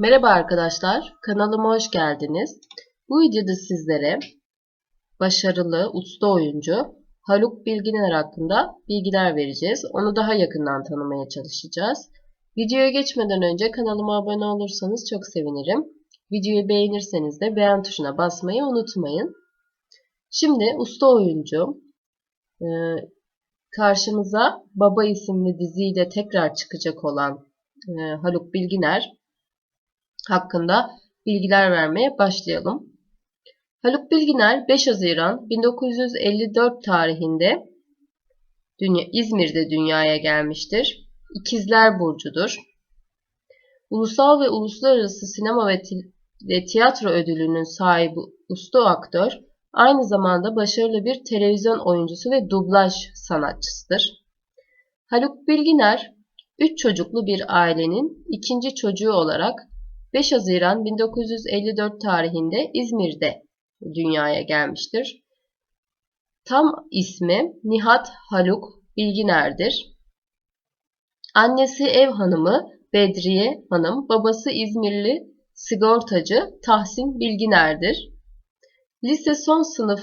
Merhaba arkadaşlar, kanalıma hoş geldiniz. Bu videoda sizlere başarılı, usta oyuncu Haluk Bilginer hakkında bilgiler vereceğiz. Onu daha yakından tanımaya çalışacağız. Videoya geçmeden önce kanalıma abone olursanız çok sevinirim. Videoyu beğenirseniz de beğen tuşuna basmayı unutmayın. Şimdi usta oyuncu e, karşımıza Baba isimli diziyle tekrar çıkacak olan e, Haluk Bilginer hakkında bilgiler vermeye başlayalım. Haluk Bilginer 5 Haziran 1954 tarihinde dünya, İzmir'de dünyaya gelmiştir. İkizler Burcu'dur. Ulusal ve uluslararası sinema ve, ve tiyatro ödülünün sahibi usta aktör, aynı zamanda başarılı bir televizyon oyuncusu ve dublaj sanatçısıdır. Haluk Bilginer, 3 çocuklu bir ailenin ikinci çocuğu olarak 5 Haziran 1954 tarihinde İzmir'de dünyaya gelmiştir. Tam ismi Nihat Haluk Bilginer'dir. Annesi ev hanımı Bedriye Hanım, babası İzmirli sigortacı Tahsin Bilginer'dir. Lise son sınıf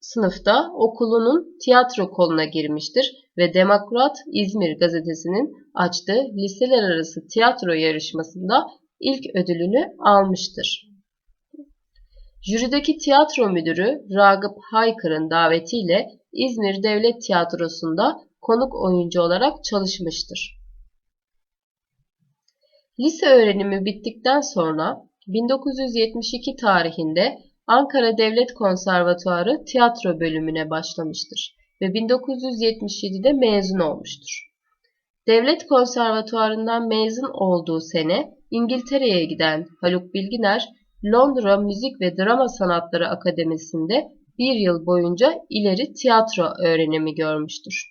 sınıfta okulunun tiyatro koluna girmiştir ve Demokrat İzmir gazetesinin açtığı liseler arası tiyatro yarışmasında ilk ödülünü almıştır. Jürideki tiyatro müdürü Ragıp Haykır'ın davetiyle İzmir Devlet Tiyatrosu'nda konuk oyuncu olarak çalışmıştır. Lise öğrenimi bittikten sonra 1972 tarihinde Ankara Devlet Konservatuarı tiyatro bölümüne başlamıştır ve 1977'de mezun olmuştur. Devlet Konservatuarından mezun olduğu sene İngiltere'ye giden Haluk Bilginer, Londra Müzik ve Drama Sanatları Akademisi'nde bir yıl boyunca ileri tiyatro öğrenimi görmüştür.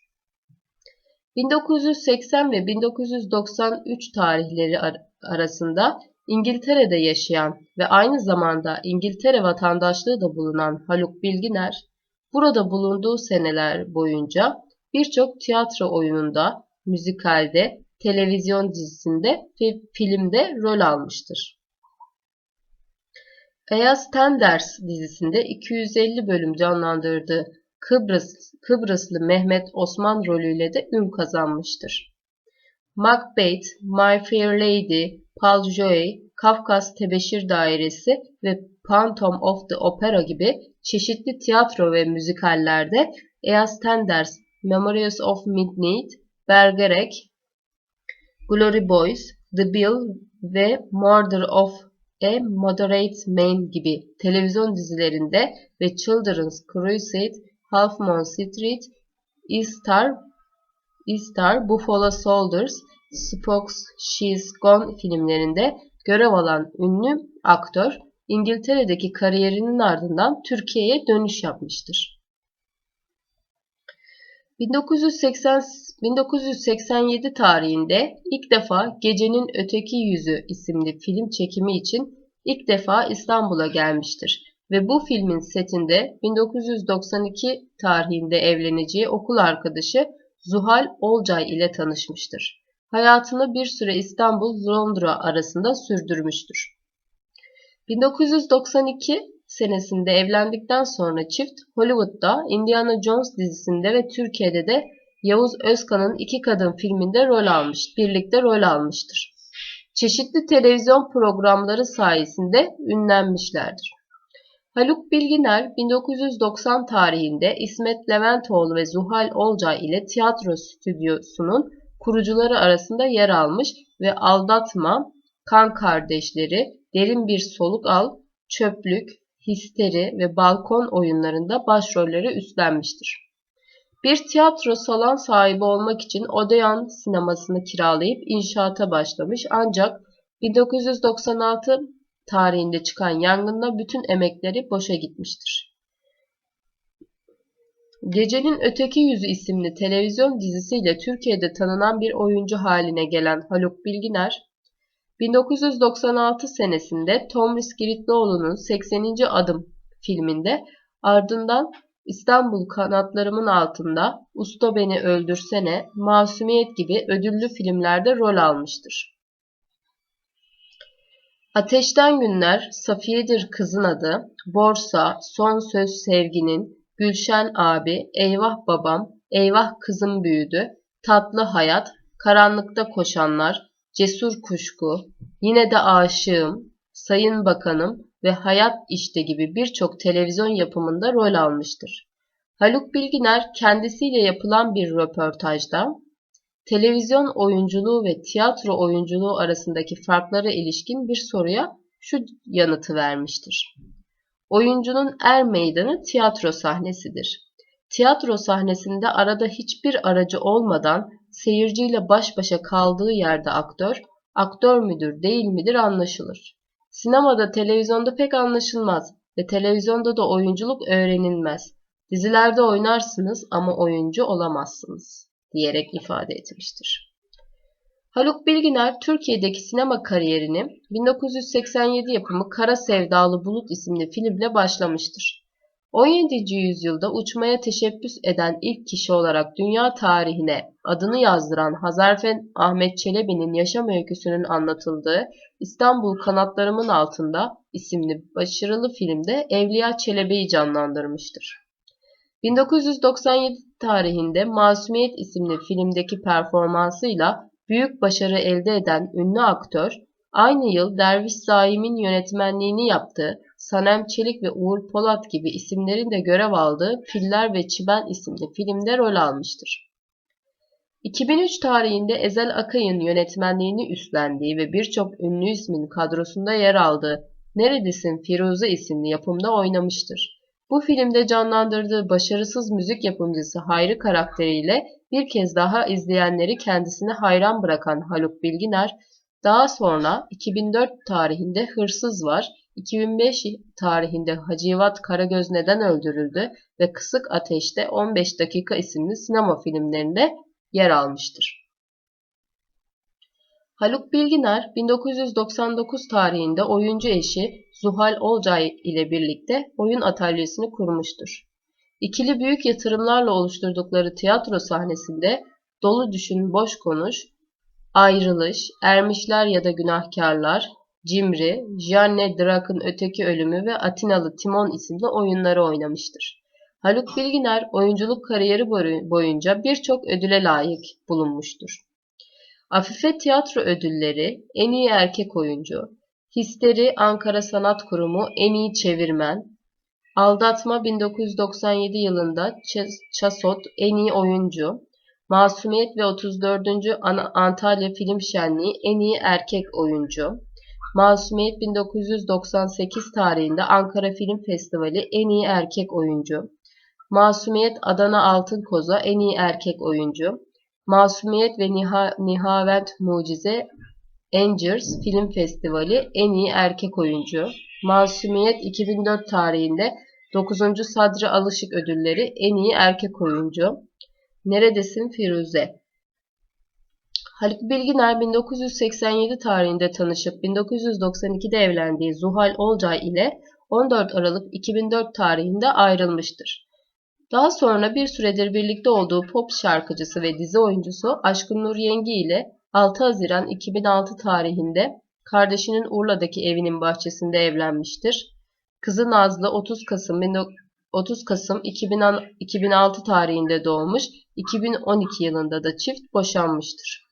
1980 ve 1993 tarihleri arasında İngiltere'de yaşayan ve aynı zamanda İngiltere vatandaşlığı da bulunan Haluk Bilginer, burada bulunduğu seneler boyunca birçok tiyatro oyununda, müzikalde televizyon dizisinde ve filmde rol almıştır. Ayaz Tenders dizisinde 250 bölüm canlandırdığı Kıbrıs, Kıbrıslı Mehmet Osman rolüyle de ün kazanmıştır. Macbeth, My Fair Lady, Paul Joy, Kafkas Tebeşir Dairesi ve Phantom of the Opera gibi çeşitli tiyatro ve müzikallerde Eas Tenders, Memories of Midnight, Bergerac, Glory Boys, The Bill ve Murder of a Moderate Man gibi televizyon dizilerinde ve Children's Crusade, Half Moon Street, Easter, Easter, Buffalo Soldiers, Spokes, She's Gone filmlerinde görev alan ünlü aktör, İngiltere'deki kariyerinin ardından Türkiye'ye dönüş yapmıştır. 1980, 1987 tarihinde ilk defa Gecenin Öteki Yüzü isimli film çekimi için ilk defa İstanbul'a gelmiştir ve bu filmin setinde 1992 tarihinde evleneceği okul arkadaşı Zuhal Olcay ile tanışmıştır. Hayatını bir süre İstanbul-Londra arasında sürdürmüştür. 1992 senesinde evlendikten sonra çift Hollywood'da Indiana Jones dizisinde ve Türkiye'de de Yavuz Özkan'ın iki kadın filminde rol almış, birlikte rol almıştır. Çeşitli televizyon programları sayesinde ünlenmişlerdir. Haluk Bilginer 1990 tarihinde İsmet Leventoğlu ve Zuhal Olcay ile tiyatro stüdyosunun kurucuları arasında yer almış ve Aldatma, Kan Kardeşleri, Derin Bir Soluk Al, Çöplük, Histeri ve Balkon oyunlarında başrolleri üstlenmiştir. Bir tiyatro salon sahibi olmak için Odeon sinemasını kiralayıp inşaata başlamış ancak 1996 tarihinde çıkan yangında bütün emekleri boşa gitmiştir. Gecenin Öteki Yüzü isimli televizyon dizisiyle Türkiye'de tanınan bir oyuncu haline gelen Haluk Bilginer, 1996 senesinde Tomris Giritlioğlu'nun 80. Adım filminde ardından İstanbul Kanatlarımın Altında, Usta Beni Öldürsene, Masumiyet gibi ödüllü filmlerde rol almıştır. Ateşten Günler, Safiye'dir kızın adı, Borsa, Son Söz Sevginin, Gülşen abi, Eyvah babam, Eyvah kızım büyüdü, Tatlı hayat, Karanlıkta koşanlar, Cesur kuşku, Yine de aşığım, Sayın Bakanım ve Hayat İşte gibi birçok televizyon yapımında rol almıştır. Haluk Bilginer kendisiyle yapılan bir röportajda televizyon oyunculuğu ve tiyatro oyunculuğu arasındaki farklara ilişkin bir soruya şu yanıtı vermiştir. Oyuncunun er meydanı tiyatro sahnesidir. Tiyatro sahnesinde arada hiçbir aracı olmadan seyirciyle baş başa kaldığı yerde aktör, aktör müdür değil midir anlaşılır. Sinemada, televizyonda pek anlaşılmaz ve televizyonda da oyunculuk öğrenilmez. Dizilerde oynarsınız ama oyuncu olamazsınız diyerek ifade etmiştir. Haluk Bilginer Türkiye'deki sinema kariyerini 1987 yapımı Kara Sevdalı Bulut isimli filmle başlamıştır. 17. yüzyılda uçmaya teşebbüs eden ilk kişi olarak dünya tarihine adını yazdıran Hazarfen Ahmet Çelebi'nin yaşam öyküsünün anlatıldığı İstanbul Kanatlarımın Altında isimli başarılı filmde Evliya Çelebi'yi canlandırmıştır. 1997 tarihinde Masumiyet isimli filmdeki performansıyla büyük başarı elde eden ünlü aktör, aynı yıl Derviş Zaim'in yönetmenliğini yaptığı Sanem Çelik ve Uğur Polat gibi isimlerin de görev aldığı Filler ve Çimen isimli filmde rol almıştır. 2003 tarihinde Ezel Akay'ın yönetmenliğini üstlendiği ve birçok ünlü ismin kadrosunda yer aldığı Neredesin Firuze isimli yapımda oynamıştır. Bu filmde canlandırdığı başarısız müzik yapımcısı Hayri karakteriyle bir kez daha izleyenleri kendisine hayran bırakan Haluk Bilginer, daha sonra 2004 tarihinde Hırsız Var, 2005 tarihinde Hacivat Karagöz Neden Öldürüldü ve Kısık Ateş'te 15 Dakika isimli sinema filmlerinde yer almıştır. Haluk Bilginer 1999 tarihinde oyuncu eşi Zuhal Olcay ile birlikte oyun atölyesini kurmuştur. İkili büyük yatırımlarla oluşturdukları tiyatro sahnesinde Dolu Düşün Boş Konuş, Ayrılış, Ermişler ya da Günahkarlar, Cimri, Jeanne Drak'ın Öteki Ölümü ve Atinalı Timon isimli oyunları oynamıştır. Haluk Bilginer oyunculuk kariyeri boyunca birçok ödüle layık bulunmuştur. Afife Tiyatro Ödülleri, En iyi Erkek Oyuncu, Histeri Ankara Sanat Kurumu En iyi Çevirmen, Aldatma 1997 yılında Çasot En iyi Oyuncu, Masumiyet ve 34. Antalya Film Şenliği En iyi Erkek Oyuncu, Masumiyet 1998 tarihinde Ankara Film Festivali En iyi Erkek Oyuncu, Masumiyet Adana Altın Koza En iyi Erkek Oyuncu, Masumiyet ve Niha, Nihavent Mucize Angers Film Festivali En iyi Erkek Oyuncu, Masumiyet 2004 tarihinde 9. Sadri Alışık Ödülleri En iyi Erkek Oyuncu, Neredesin Firuze Haluk Bilginer 1987 tarihinde tanışıp 1992'de evlendiği Zuhal Olcay ile 14 Aralık 2004 tarihinde ayrılmıştır. Daha sonra bir süredir birlikte olduğu pop şarkıcısı ve dizi oyuncusu Aşkın Nur Yengi ile 6 Haziran 2006 tarihinde kardeşinin Urla'daki evinin bahçesinde evlenmiştir. Kızı Nazlı 30 Kasım 30 Kasım 2006 tarihinde doğmuş, 2012 yılında da çift boşanmıştır.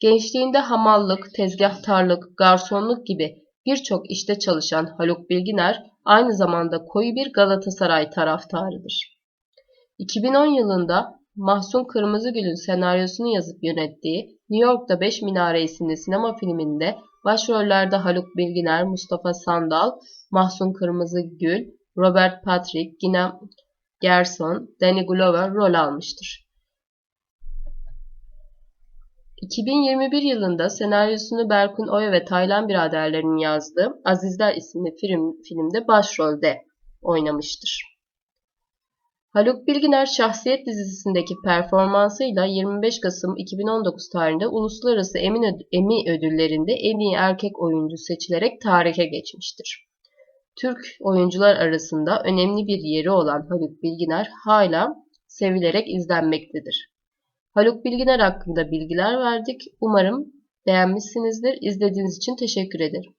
Gençliğinde hamallık, tezgahtarlık, garsonluk gibi birçok işte çalışan Haluk Bilginer aynı zamanda koyu bir Galatasaray taraftarıdır. 2010 yılında Mahsun Kırmızıgül'ün senaryosunu yazıp yönettiği New York'ta Beş Minare isimli sinema filminde başrollerde Haluk Bilginer, Mustafa Sandal, Mahsun Kırmızıgül, Robert Patrick, Gina Gerson, Danny Glover rol almıştır. 2021 yılında senaryosunu Berkun Oya ve Taylan biraderlerinin yazdığı Azizler isimli film, filmde başrolde oynamıştır. Haluk Bilginer Şahsiyet dizisindeki performansıyla 25 Kasım 2019 tarihinde Uluslararası Emmy ödüllerinde en iyi erkek oyuncu seçilerek tarihe geçmiştir. Türk oyuncular arasında önemli bir yeri olan Haluk Bilginer hala sevilerek izlenmektedir. Haluk Bilginer hakkında bilgiler verdik. Umarım beğenmişsinizdir. İzlediğiniz için teşekkür ederim.